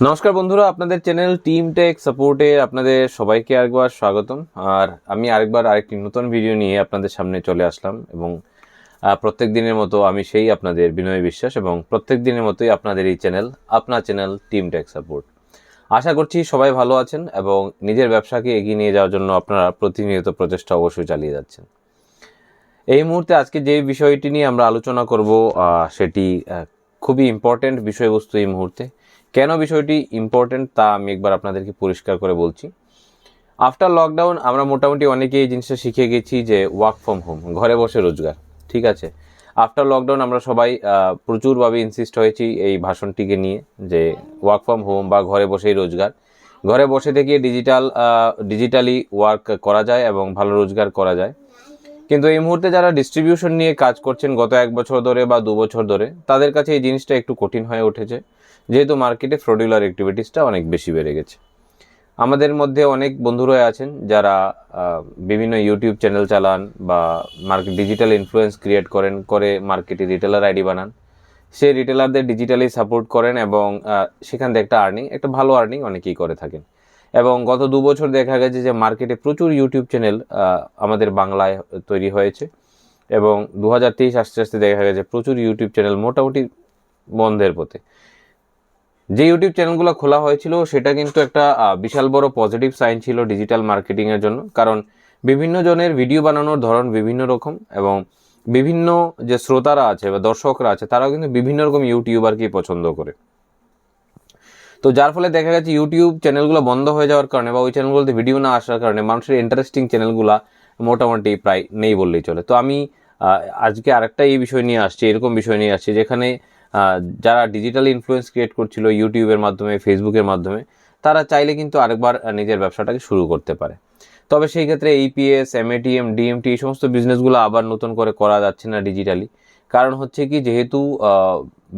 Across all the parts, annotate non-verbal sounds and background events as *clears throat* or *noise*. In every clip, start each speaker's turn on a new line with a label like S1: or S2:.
S1: নমস্কার বন্ধুরা, আপনাদের চ্যানেল টিম টেক সাপোর্টে আপনাদের সবাইকে আরেকবার স্বাগতম। আর আমি আরেকবার আরেকটি নতুন ভিডিও নিয়ে আপনাদের সামনে চলে আসলাম এবং প্রত্যেক দিনের মতো আমি সেই আপনাদের বিনয় বিশ্বাস এবং প্রত্যেক দিনের মতোই আপনাদের এই চ্যানেল আপনার চ্যানেল টিম টেক সাপোর্ট আশা করছি সবাই ভালো আছেন এবং নিজের ব্যবসাকে এগিয়ে নিয়ে যাওয়ার জন্য আপনারা প্রতিনিয়ত প্রচেষ্টা অবশ্যই চালিয়ে যাচ্ছেন। এই মুহূর্তে আজকে যে বিষয়টি নিয়ে আমরা আলোচনা করব সেটি খুবই ইম্পর্ট্যান্ট বিষয়বস্তু এই মুহূর্তে। কেন বিষয়টি ইম্পর্ট্যান্ট তা আমি একবার আপনাদেরকে পরিষ্কার করে বলছি। আফটার লকডাউন আমরা মোটামুটি অনেকে এই জিনিসটা শিখে গেছি যে ওয়ার্ক ফ্রম হোম ঘরে বসে রোজগার, ঠিক আছে? আফটার লকডাউন আমরা সবাই প্রচুরভাবে ইনসিস্ট হয়েছি এই ভাষণটিকে নিয়ে যে ওয়ার্ক ফ্রম হোম বা ঘরে বসেই রোজগার। ঘরে বসে থেকে ডিজিটাল ডিজিটালি ওয়ার্ক করা যায় এবং ভালো রোজগার করা যায়। কিন্তু এই মুহূর্তে যারা ডিস্ট্রিবিউশন নিয়ে কাজ করছেন গত এক বছর ধরে বা দু বছর ধরে, তাদের কাছে এই জিনিসটা একটু কঠিন হয়ে উঠেছে। যেহেতু মার্কেটে ফ্রডিউলার অ্যাক্টিভিটিসটা অনেক বেশি বেড়ে গেছে। আমাদের মধ্যে অনেক বন্ধুরা আছেন যারা বিভিন্ন ইউটিউব চ্যানেল চালান বা মার্কেট ডিজিটাল ইনফ্লুয়েন্স ক্রিয়েট করেন, করে মার্কেটে রিটেলার আইডি বানান। সেই রিটেলারদের ডিজিটালি সাপোর্ট করেন এবং সেখান থেকে একটা আর্নিং একটা ভালো আর্নিং অনেকেই করে থাকেন। এবং গত দু বছর দেখা গেছে যে মার্কেটে প্রচুর ইউটিউব চ্যানেল আমাদের বাংলায় তৈরি হয়েছে। এবং দু হাজার তেইশ আস্তে আস্তে দেখা গেছে প্রচুর ইউটিউব চ্যানেল মোটামুটি বন্ধের পথে। যে ইউটিউব চ্যানেলগুলো খোলা হয়েছিল, সেটা কিন্তু একটা বিশাল বড় পজিটিভ সাইন ছিল ডিজিটাল মার্কেটিংয়ের জন্য। কারণ বিভিন্ন জনের ভিডিও বানানোর ধরন বিভিন্ন রকম এবং বিভিন্ন যে শ্রোতারা আছে বা দর্শকরা আছে, তারাও কিন্তু বিভিন্ন রকম ইউটিউবারকেই পছন্দ করে। তো যার ফলে দেখা গেছে ইউটিউব চ্যানেলগুলো বন্ধ হয়ে যাওয়ার কারণে বা ওই চ্যানেলগুলোতে ভিডিও না আসার কারণে মানুষের ইন্টারেস্টিং চ্যানেলগুলো মোটামুটি প্রায় নেই বললেই চলে। তো আমি আজকে আরেকটা এই বিষয় নিয়ে আসছি, এরকম বিষয় নিয়ে আসছি যেখানে যারা ডিজিটাল ইনফ্লুয়েন্স ক্রিয়েট করছিল ইউটিউবের মাধ্যমে ফেসবুকের মাধ্যমে, তারা চাইলে কিন্তু আরেকবার নিজের ব্যবসাটাকে শুরু করতে পারে। তবে সেই ক্ষেত্রে এইপিএস এমএটিএম ডিএমটি এই সমস্ত বিজনেসগুলো আবার নতুন করে করা যাচ্ছে না ডিজিটালি কারণ হচ্ছে কি, যেহেতু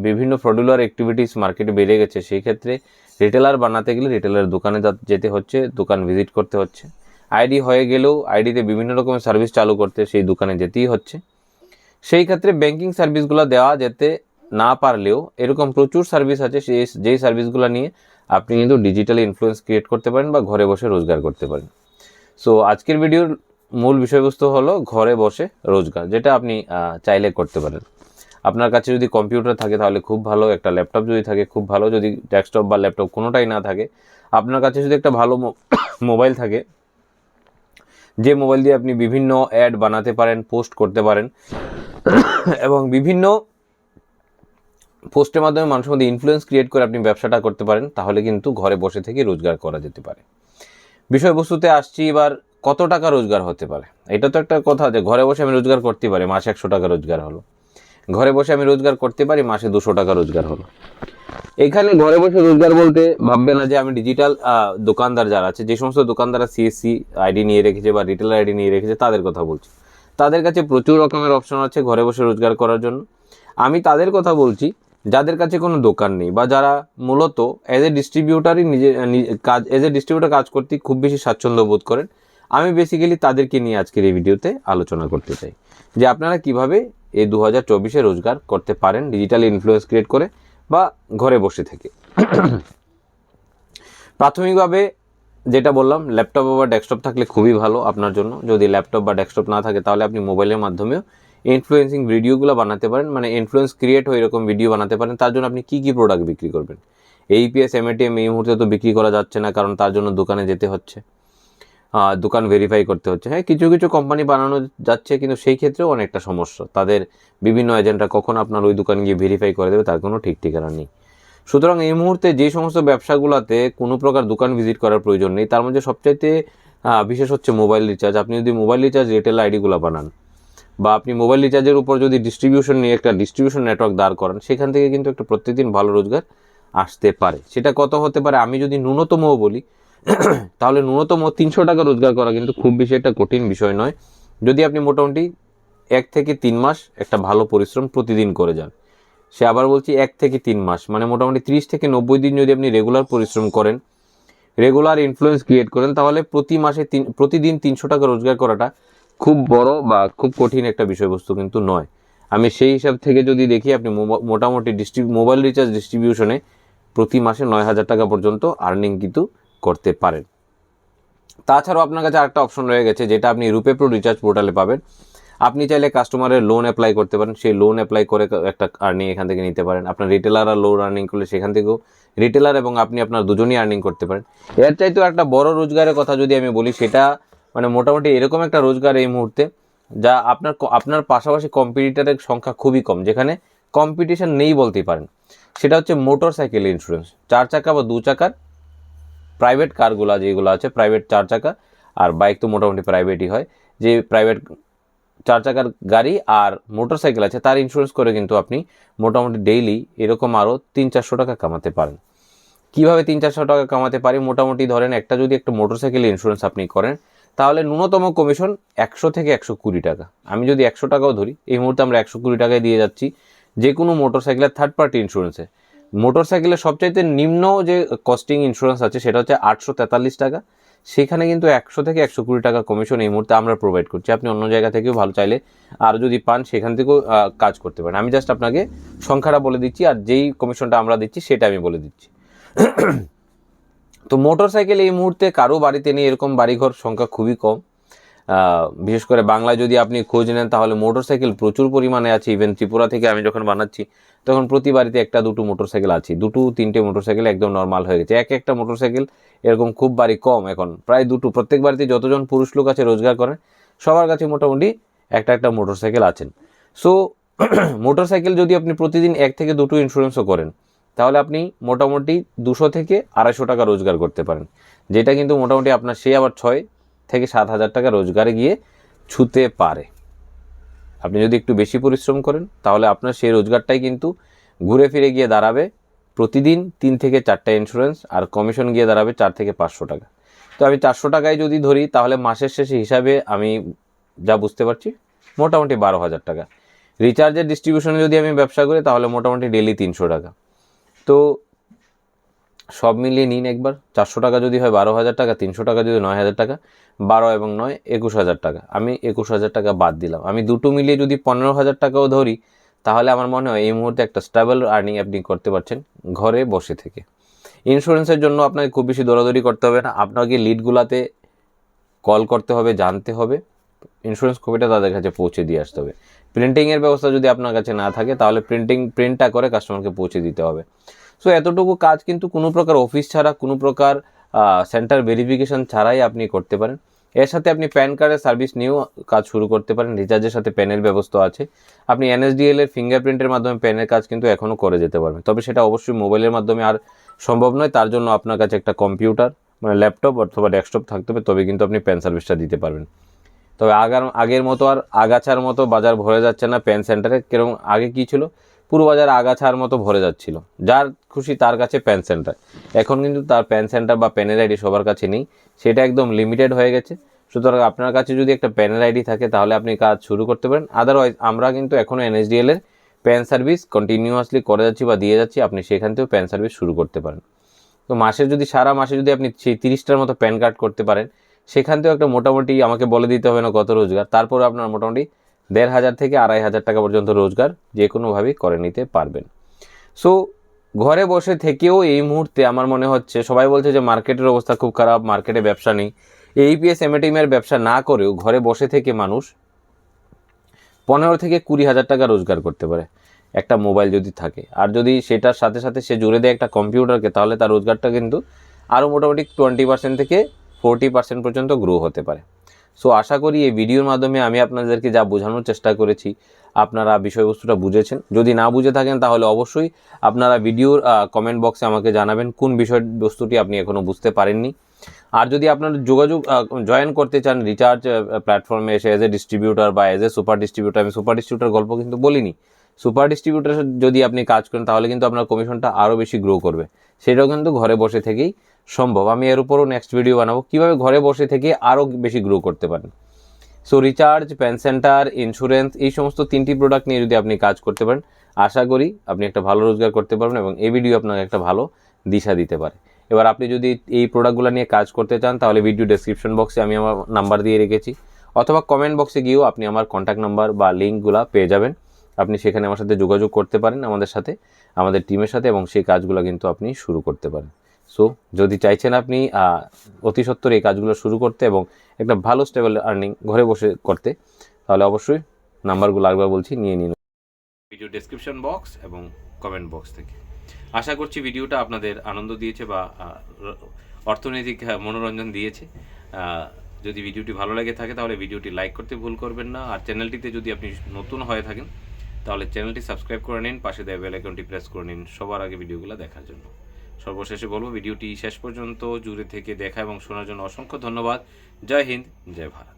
S1: বিভিন্ন ফ্রডুলার অ্যাক্টিভিটিস মার্কেটে বেড়ে গেছে, সেই ক্ষেত্রে রিটেলার বানাতে গেলে রিটেলার দোকানে যেতে হচ্ছে, দোকান ভিজিট করতে হচ্ছে। আইডি হয়ে গেলেও আইডিতে বিভিন্ন রকমের সার্ভিস চালু করতে সেই দোকানে যেতেই হচ্ছে। সেই ক্ষেত্রে ব্যাংকিং সার্ভিসগুলো দেওয়া যেতে না পারলেও এরকম প্রচুর সার্ভিস আছে সেই যেই সার্ভিসগুলো নিয়ে আপনি কিন্তু ডিজিটাল ইনফ্লুয়েন্স ক্রিয়েট করতে পারেন বা ঘরে বসে রোজগার করতে পারেন। সো আজকের ভিডিওর মূল বিষয়বস্তু হলো ঘরে বসে রোজগার, যেটা আপনি চাইলে করতে পারেন। আপনার কাছে যদি কম্পিউটার থাকে, তাহলে খুব ভালো। একটা ল্যাপটপ যদি থাকে, খুব ভালো। যদি ডেস্কটপ বা ল্যাপটপ কোনোটাই না থাকে, আপনার কাছে যদি একটা ভালো মোবাইল *coughs* থাকে, যে মোবাইল দিয়ে আপনি বিভিন্ন অ্যাড বানাতে পারেন পোস্ট করতে পারেন, *coughs* এবং বিভিন্ন পোস্টের মাধ্যমে মানুষের মধ্যে ইনফ্লুয়েন্স ক্রিয়েট করে আপনি ব্যবসাটা করতে পারেন, তাহলে কিন্তু ঘরে বসে থেকে রোজগার করা যেতে পারে। বিষয়বস্তুতে আসছি এবার, কত টাকা রোজগার হতে পারে? এটা তো একটা কথা যে ঘরে বসে আমি রোজগার করতে পারি, মাসে একশো টাকা রোজগার হলো। ঘরে বসে আমি রোজগার করতে পারি, মাসে দুশো টাকা রোজগার হলো। এখানে ঘরে বসে রোজগার বলতে ভাববে না যে আমি ডিজিটাল দোকানদার যারা আছে, যে সমস্ত দোকানদাররা সিএসসি আইডি নিয়ে রেখেছে বা রিটেল আইডি নিয়ে রেখেছে, তাদের কথা বলছি। তাদের কাছে প্রচুর রকমের অপশন আছে ঘরে বসে রোজগার করার জন্য। আমি তাদের কথা বলছি, যাদের কাছে কোনো দোকান নেই বা যারা মূলত এজ এ ডিস্ট্রিবিউটারই নিজে কাজ এজ এ ডিস্ট্রিবিউটার কাজ করতে খুব বেশি স্বাচ্ছন্দ্য বোধ করেন। আমি বেসিক্যালি তাদেরকে নিয়ে আজকের এই ভিডিওতে আলোচনা করতে চাই। যে আপনারা কীভাবে এই দু হাজার চব্বিশে রোজগার করতে পারেন ডিজিটাল ইনফ্লুয়েন্স ক্রিয়েট করে বা ঘরে বসে থেকে। প্রাথমিকভাবে যেটা বললাম ল্যাপটপ বা ডেস্কটপ থাকলে খুবই ভালো আপনার জন্য। যদি ল্যাপটপ বা ডেস্কটপ না থাকে, তাহলে আপনি মোবাইলের মাধ্যমেও ইনফ্লুয়েন্সিং ভিডিওগুলো বানাতে পারেন। মানে ইনফ্লুয়েন্স ক্রিয়েট হয়ে এরকম ভিডিও বানাতে পারেন। তার জন্য আপনি কী কী প্রোডাক্ট বিক্রি করবেন? এইপিএস এমএটিএম এই মুহূর্তে তো বিক্রি করা যাচ্ছে না, কারণ তার জন্য দোকানে যেতে হচ্ছে। দোকান ভেরিফাই করতে হচ্ছে। হ্যাঁ কিছু কিছু কোম্পানি বানানো যাচ্ছে, কিন্তু সেই ক্ষেত্রেও অনেকটা সমস্যা। তাদের বিভিন্ন এজেন্টরা কখন আপনার ওই দোকান গিয়ে ভেরিফাই করে দেবে, তার কোনো ঠিক ঠিকানা নেই। সুতরাং এই মুহূর্তে যে সমস্ত ব্যবসাগুলোতে কোনো প্রকার দোকান ভিজিট করার প্রয়োজন নেই, তার মধ্যে সবচাইতে বিশেষ হচ্ছে মোবাইল রিচার্জ আপনি যদি মোবাইল রিচার্জ রিটেল আইডিগুলো বানান, বা আপনি মোবাইল রিচার্জের উপর যদি ডিস্ট্রিবিউশন নিয়ে একটা ডিস্ট্রিবিউশন নেটওয়ার্ক দাঁড় করান, সেখান থেকে কিন্তু একটা প্রত্যেকদিন ভালো রোজগার আসতে পারে। সেটা কত হতে পারে? আমি যদি ন্যূনতমও বলি *clears throat* তাহলে ন্যূনতম তিনশো টাকা রোজগার করা কিন্তু খুব বেশি একটা কঠিন বিষয় নয়। যদি আপনি মোটামুটি এক থেকে তিন মাস একটা ভালো পরিশ্রম প্রতিদিন করে যান, সে আবার বলছি এক থেকে তিন মাস মানে মোটামুটি ত্রিশ থেকে নব্বই দিন যদি আপনি রেগুলার পরিশ্রম করেন রেগুলার ইনফ্লুয়েন্স ক্রিয়েট করেন, তাহলে প্রতি মাসে তিন, প্রতিদিন তিনশো টাকা রোজগার করাটা খুব বড় বা খুব কঠিন একটা বিষয়বস্তু কিন্তু নয়। আমি সেই হিসাব থেকে যদি দেখি, আপনি মোটামুটি ডিস্ট্রি মোবাইল রিচার্জ ডিস্ট্রিবিউশনে প্রতি মাসে নয় হাজার টাকা পর্যন্ত আর্নিং কিন্তু করতে পারেন। তাছাড়াও আপনার কাছে আরেকটা অপশন রয়ে গেছে, যেটা আপনি রুপে প্রো রিচার্জ পোর্টালে পাবেন। আপনি চাইলে কাস্টমারের লোন অ্যাপ্লাই করতে পারেন, সেই লোন অ্যাপ্লাই করে একটা আর্নিং এখান থেকে নিতে পারেন। আপনার রিটেলার আর লোন আর্নিং করলে সেখান থেকেও রিটেলার এবং আপনি আপনার দুজনই আর্নিং করতে পারেন। এর চাইতেও একটা বড় রোজগারের কথা যদি আমি বলি, সেটা মানে মোটামুটি এরকম একটা রোজগার এই মুহূর্তে, যা আপনার আপনার পাশাপাশি কম্পিটিটারের সংখ্যা খুবই কম, যেখানে কম্পিটিশন নেই বলতেই পারেন। সেটা হচ্ছে মোটর সাইকেল ইন্স্যুরেন্স চার চাকা বা দু চাকার প্রাইভেট কারগুলো যেগুলো আছে প্রাইভেট চার চাকা, আর বাইক তো মোটামুটি প্রাইভেটই হয়। যে প্রাইভেট চার চাকার গাড়ি আর মোটর সাইকেল আছে, তার ইন্স্যুরেন্স করে কিন্তু আপনি মোটামুটি ডেইলি এরকম আরও তিন চারশো টাকা কামাতে পারেন। কীভাবে তিন চারশো টাকা কামাতে পারি? মোটামুটি ধরেন একটা যদি একটা মোটর সাইকেল ইন্স্যুরেন্স আপনি করেন, তাহলে ন্যূনতম কমিশন একশো থেকে একশো কুড়ি টাকা। আমি যদি একশো টাকাও ধরি, এই মুহূর্তে আমরা একশো কুড়ি টাকায় দিয়ে যাচ্ছি যে কোনো মোটর সাইকেলের থার্ড পার্টি ইন্স্যুরেন্সে মোটর সাইকেলের সবচাইতে নিম্ন যে কস্টিং ইন্স্যুরেন্স আছে, সেটা হচ্ছে আটশো তেতাল্লিশ টাকা। সেখানে কিন্তু একশো থেকে একশো কুড়ি টাকা কমিশন এই মুহূর্তে আমরা প্রোভাইড করছি। আপনি অন্য জায়গা থেকেও ভালো চাইলে আর যদি পান, সেখান থেকেও কাজ করতে পারেন। আমি জাস্ট আপনাকে সংখ্যাটা বলে দিচ্ছি আর যেই কমিশনটা আমরা দিচ্ছি, সেটা আমি বলে দিচ্ছি। তো মোটর সাইকেল এই মুহূর্তে কারও বাড়িতে নেই, এরকম বাড়িঘর সংখ্যা খুবই কম। বিশেষ করে বাংলায় যদি আপনি খোঁজ নেন, তাহলে মোটর সাইকেল প্রচুর পরিমাণে আছে। ইভেন ত্রিপুরা থেকে আমি যখন বানাচ্ছি, তখন প্রতি বাড়িতে একটা দুটো মোটর সাইকেল আছে। দুটো, তিনটে মোটর সাইকেল একদম নর্মাল হয়ে গেছে। এক একটা মোটর সাইকেল এরকম খুব বাড়ি কম এখন। প্রায় দুটো, প্রত্যেক বাড়িতে যতজন পুরুষ লোক আছে রোজগার করেন, সবার কাছে মোটামুটি একটা একটা মোটর সাইকেল আছেন। সো *clears throat* মোটর সাইকেল যদি আপনি প্রতিদিন এক থেকে দুটো ইন্স্যুরেন্সও করেন, তাহলে আপনি মোটামুটি দুশো থেকে আড়াইশো টাকা রোজগার করতে পারেন। যেটা কিন্তু মোটামুটি আপনার সে আবার ছয় থেকে সাত হাজার টাকা রোজগারে গিয়ে ছুতে পারে। আপনি যদি একটু বেশি পরিশ্রম করেন, তাহলে আপনার সেই রোজগারটাই কিন্তু ঘুরে ফিরে গিয়ে দাঁড়াবে প্রতিদিন তিন থেকে চারটা ইন্স্যুরেন্স আর কমিশন গিয়ে দাঁড়াবে চার থেকে পাঁচশো টাকা। তো আমি চারশো টাকায় যদি ধরি, তাহলে মাসের শেষে হিসাবে আমি যা বুঝতে পারছি, মোটামুটি বারো হাজার টাকা। রিচার্জের ডিস্ট্রিবিউশনে যদি আমি ব্যবসা করি, তাহলে মোটামুটি ডেলি তিনশো টাকা। তো সব মিলিয়ে নিন একবার। চারশো টাকা যদি হয় বারো হাজার টাকা, তিনশো টাকা যদি নয় হাজার টাকা, বারো এবং নয় একুশ হাজার টাকা। আমি একুশ হাজার টাকা বাদ দিলাম। আমি দুটো মিলিয়ে যদি পনেরো হাজার টাকাও ধরি, তাহলে আমার মনে হয় এই মুহূর্তে একটা স্টেবল আর্নিং আপনি করতে পারছেন ঘরে বসে থেকে। ইন্স্যুরেন্সের জন্য আপনাকে খুব বেশি দৌড়াদৌড়ি করতে হবে না। আপনাকে লিডগুলাতে কল করতে হবে, জানতে হবে। ইন্স্যুরেন্স কপিটা তাদের কাছে পৌঁছে দিয়ে আসতে হবে। প্রিন্টিংয়ের ব্যবস্থা যদি আপনার কাছে না থাকে, তাহলে প্রিন্টিং প্রিন্টটা করে কাস্টমারকে পৌঁছে দিতে হবে। সো এতটুকু কাজ কিন্তু কোনো প্রকার অফিস ছাড়া, কোনো প্রকার সেন্টার ভেরিফিকেশন ছাড়াই আপনি করতে পারেন। এর সাথে আপনি প্যান কার্ডের সার্ভিস নিয়েও কাজ শুরু করতে পারেন। রিচার্জের সাথে প্যানের ব্যবস্থা আছে। আপনি এনএসডিএল এর ফিঙ্গারপ্রিন্টের মাধ্যমে প্যানের কাজ কিন্তু এখনও করে যেতে পারবেন। তবে সেটা অবশ্যই মোবাইলের মাধ্যমে আর সম্ভব নয়। তার জন্য আপনার কাছে একটা কম্পিউটার মানে ল্যাপটপ অথবা ডেস্কটপ থাকতে হবে। তবে কিন্তু আপনি প্যান সার্ভিসটা দিতে পারবেন। তবে আগার আগের মতো আর আগাছার মতো বাজার ভরে যাচ্ছে না প্যান সেন্টারে কীরকম, আগে কী ছিল? পুরো বাজার আগাছার মতো ভরে যাচ্ছিল। যার খুশি তার কাছে প্যান সেন্টার। এখন কিন্তু তার প্যান সেন্টার বা প্যানের আইডি সবার কাছে নেই। সেটা একদম লিমিটেড হয়ে গেছে। সুতরাং আপনার কাছে যদি একটা প্যানের আইডি থাকে, তাহলে আপনি কাজ শুরু করতে পারেন। আদারওয়াইজ আমরা কিন্তু এখনও এনএসডিএল এর প্যান সার্ভিস কন্টিনিউয়াসলি করে যাচ্ছি বা দিয়ে যাচ্ছি। আপনি সেখান থেকেও প্যান সার্ভিস শুরু করতে পারেন। তো মাসে যদি, সারা মাসে যদি আপনি সেই তিরিশটার মতো প্যান কার্ড করতে পারেন, সেখান থেকেও একটা মোটামুটি আমাকে বলে দিতে হবে না কত রোজগার। তারপরে আপনার মোটামুটি দেড় হাজার থেকে আড়াই হাজার টাকা পর্যন্ত রোজগার যে কোনোভাবেই করে নিতে পারবেন। সো ঘরে বসে থেকেও এই মুহূর্তে আমার মনে হচ্ছে, সবাই বলছে যে মার্কেটের অবস্থা খুব খারাপ, মার্কেটে ব্যবসা নেই। এইপিএস এমএটিএমের ব্যবসা না করেও ঘরে বসে থেকে মানুষ পনেরো থেকে কুড়ি হাজার টাকা রোজগার করতে পারে একটা মোবাইল যদি থাকে। আর যদি সেটার সাথে সাথে সে জুড়ে দেয় একটা কম্পিউটারকে, তাহলে তার রোজগারটা কিন্তু আরও মোটামুটি টোয়েন্টি পার্সেন্ট থেকে ফোরটি পার্সেন্ট পর্যন্ত গ্রো হতে পারে। সো আশা করি এই ভিডিওর মাধ্যমে আমি আপনাদেরকে যা বোঝানোর চেষ্টা করেছি, আপনারা বিষয়বস্তুটা বুঝেছেন। যদি না বুঝে থাকেন, তাহলে অবশ্যই আপনারা ভিডিওর কমেন্ট বক্সে আমাকে জানাবেন কোন বিষয়বস্তুটি আপনি এখনও বুঝতে পারেননি। আর যদি আপনারা যোগাযোগ জয়েন করতে চান রিচার্জ প্ল্যাটফর্মে এসে এজ এ ডিস্ট্রিবিউটার বা এজ এ সুপার ডিস্ট্রিবিউটার আমি সুপার ডিস্ট্রিবিউটার গল্প কিন্তু বলিনি। সুপার ডিস্ট্রিবিউটার যদি আপনি কাজ করেন, তাহলে কিন্তু আপনার কমিশনটা আরও বেশি গ্রো করবে। সেটাও কিন্তু ঘরে বসে থেকেই সম্ভব। আমি এর উপরও নেক্সট ভিডিও বানাবো। কীভাবে ঘরে বসে থেকে আরও বেশি গ্রো করতে পারেন। So recharge PAN centre insurance এই সমস্ত তিনটি প্রোডাক্ট নিয়ে যদি আপনি কাজ করতে পারেন, আশা করি আপনি একটা ভালো রোজগার করতে পারবেন এবং এই ভিডিও আপনাকে একটা ভালো দিশা দিতে পারে। এবার আপনি যদি এই প্রোডাক্টগুলো নিয়ে কাজ করতে চান, তাহলে ভিডিও ডেসক্রিপশন বক্সে আমি আমার নাম্বার দিয়ে রেখেছি। অথবা কমেন্ট বক্সে গিয়েও আপনি আমার কন্ট্যাক্ট নাম্বার বা লিঙ্কগুলো পেয়ে যাবেন। আপনি সেখানে আমার সাথে যোগাযোগ করতে পারেন আমাদের সাথে, আমাদের টিমের সাথে এবং সেই কাজগুলো কিন্তু আপনি শুরু করতে পারেন। সো যদি চাইছেন আপনি অতি সত্বর এই কাজগুলো শুরু করতে এবং একটা ভালো স্টেবল আর্নিং ঘরে বসে করতে তাহলে অবশ্যই নাম্বারগুলো আরেকবার বলছি নিয়ে নিন। ভিডিও ডেসক্রিপশন বক্স এবং কমেন্ট বক্স থেকে। আশা করছি ভিডিওটা আপনাদের আনন্দ দিয়েছে বা অর্থনৈতিক আহ, মনোরঞ্জন দিয়েছে। যদি ভিডিওটি ভালো লাগে থাকে তাহলে ভিডিওটি লাইক করতে ভুল করবেন না। আর চ্যানেলটিতে যদি আপনি নতুন হয়ে থাকেন তাহলে চ্যানেলটি সাবস্ক্রাইব করে নিন পাশে দেওয়া বেল আইকনটি প্রেস করে নিন। সবার আগে ভিডিওগুলো দেখার জন্য। সর্বশেষে বলব, ভিডিওটি শেষ পর্যন্ত জুড়ে থেকে দেখা এবং শোনার জন্য অসংখ্য ধন্যবাদ। জয় হিন্দ, জয় ভারত।